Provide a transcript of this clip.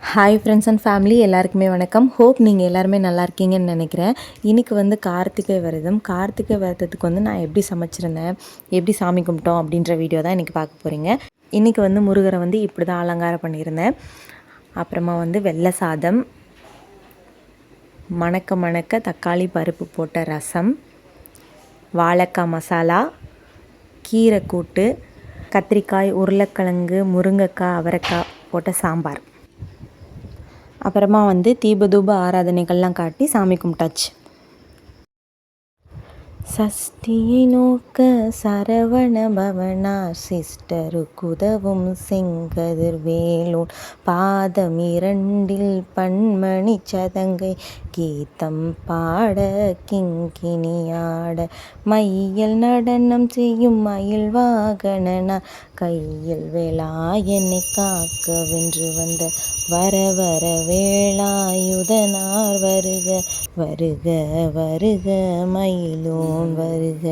Hi friends and family எல்லாருக்குமே வணக்கம். Hope நீங்கள் எல்லாருமே நல்லா இருக்கீங்கன்னு நினைக்கிறேன். இன்றைக்கி வந்து கார்த்திகை விரதம். கார்த்திகை விரதத்துக்கு வந்து நான் எப்படி சமைச்சிருந்தேன் எப்படி சாமி கும்பிட்டோம் அப்படின்ற வீடியோ தான் இன்றைக்கி பார்க்க போகிறீங்க இன்றைக்கி வந்து முருகரை வந்து இப்படி தான் அலங்காரம் பண்ணியிருந்தேன். அப்புறமா வந்து வெள்ளை சாதம் மணக்க மணக்க தக்காளி பருப்பு போட்ட ரசம் வாழைக்காய் மசாலா கீரை கூட்டு கத்திரிக்காய் உருளைக்கிழங்கு முருங்கைக்காய் அவரைக்காய் போட்ட சாம்பார். அப்புறமா வந்து தீபதூப ஆராதனைகள்லாம் காட்டி சாமி கும்பிட்டாச்சு. சஷ்டியை நோக்க சரவண பவனா சிஸ்டருக்குதவும் செங்கதிர் வேலூன் பாதம் இரண்டில் பன்மணி சதங்கை கீதம் பாட கிங்கினியாட மையல் நடனம் செய்யும் மயில் வாகனனா கையில் வேளாயனை காக்க வென்று வந்த வர வர வேளாயுதனார் வருக வருக வருக மயிலோன் வருக